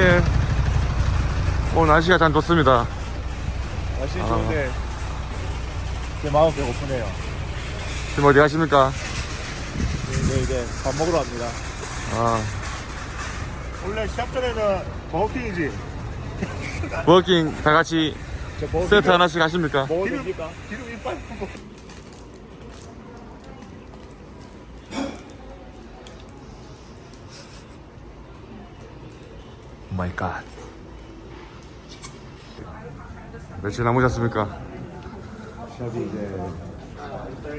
어 형님 오늘 날씨가 참 좋습니다 날씨 아. 좋은데 제 마음 배고프네요. 지금 어디 가십니까? 네, 이제 밥 먹으러 갑니다. 아 원래 시합 전에는 버거킹이지. 버거킹 다 같이 저 버거킹 세트 하나씩 하십니까? 먹어도 됩니까? 기름 이빨 마이 갓 며칠 남으셨습니까? 시합이 이제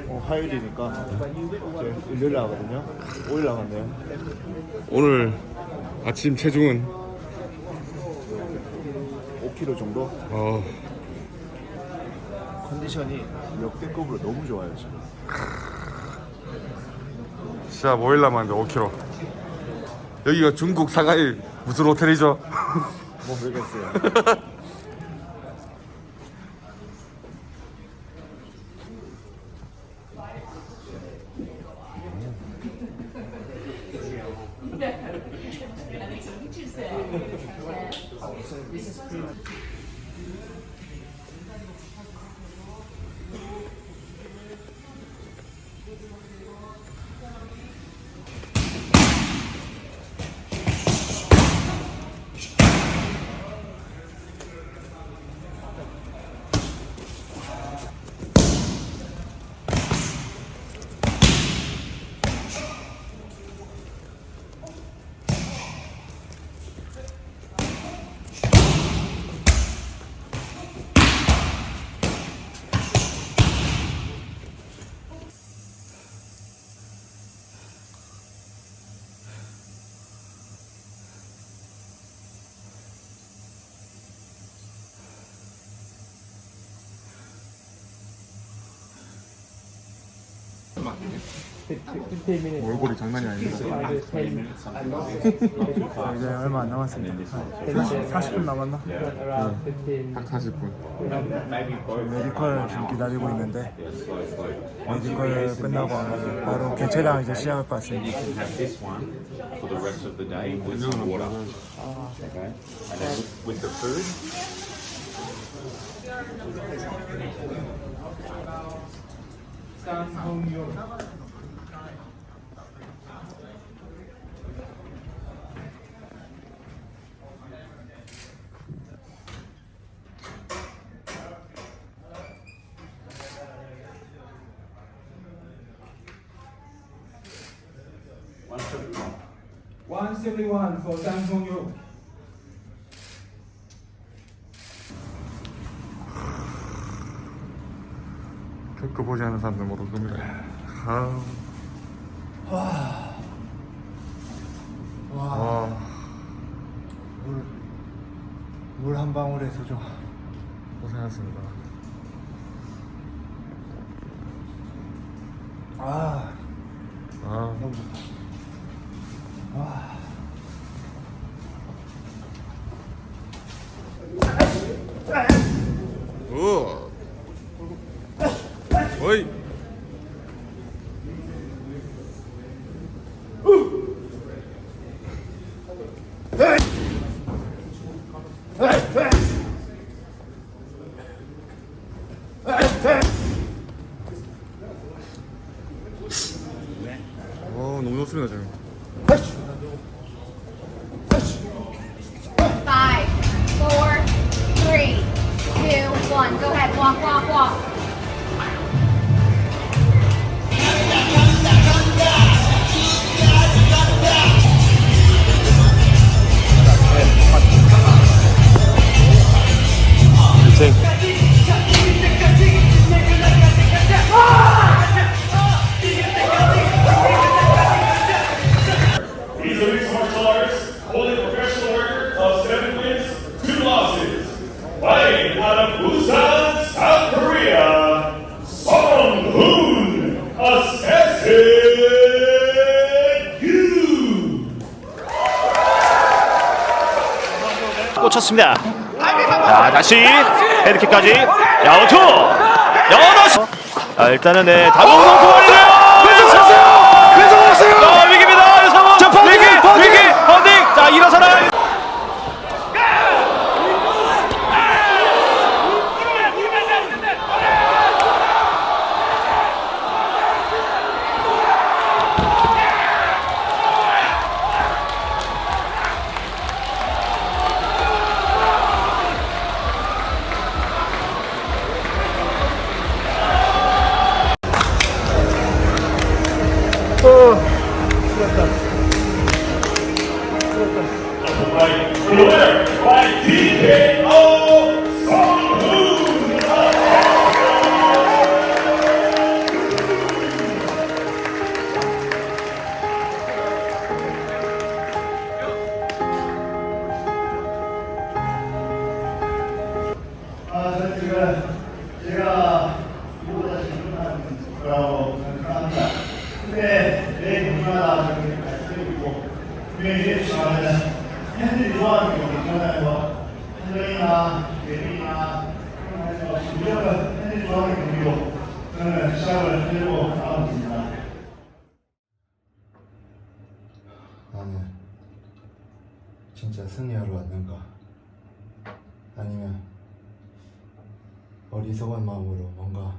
어, 화요일이니까 이제 일요일 나가거든요. 5일 남았네요. 오늘 아침 체중은 5kg 정도. 어, 컨디션이 역대급으로 너무 좋아요 지금. 시합 5일 남았는데 5kg 여기가 중국 상하이 무슨 호텔이죠? 뭐 모르겠어요. 얼굴이 장난이 아닙니다 이제 얼마 안 남았습니다. 40 분 남았나? 딱 40분 메디컬 지금 기다리고 있는데 메디컬 끝나고 바로 개체량 이제 시작할 것 같습니다. this one for the rest of the day with some water. Okay. And then with, with the food, 쌍성용 One seventy one for Samsung Yu. 겪어 보지 않은 사람들 모를 겁니다 아우. 와. 물한 방울에서 좀 고생하셨습니다 아, 아, 너무 좋다. 와. 어이. 어, 꽂혔습니다. 자, 다시 헤드킥까지 야우투 연어스. 자, 일단은 네 다봉동 구원이 거라고 생각합니다. 근데 내 궁금하다 저기 말씀드리고 분명히 해주시면은 팬들이 좋아하는 게. 뭐 한정이나 예빈이나 그런 거 해서 무조건 팬들이 좋아하는 경기로 저는 시작을 하고 있습니다. 나는 진짜 승리하러 왔는가? 아니면 어리석은 마음으로 뭔가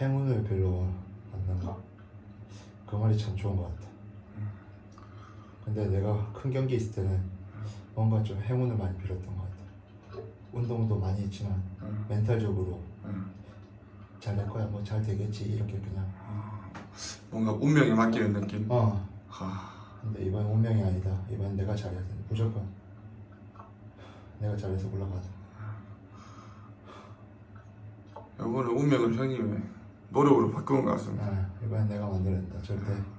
행운을 빌러 왔는가? 그 말이 참 좋은 것 같아. 근데 내가 큰 경기 있을 때는 뭔가 좀 행운을 많이 빌었던 것 같아. 운동도 많이 했지만 멘탈적으로 잘 될 거야, 뭐 잘 되겠지 이렇게 그냥. 뭔가 운명에 맡기는 느낌. 어. 하, 근데 이번 운명이 아니다. 이번 내가 잘해야 돼. 무조건 내가 잘해서 올라가자. 이번에 운명을 형님의 노력으로 바꾸는 것 같습니다. 아, 이번 내가 만들었다. 절대. 하,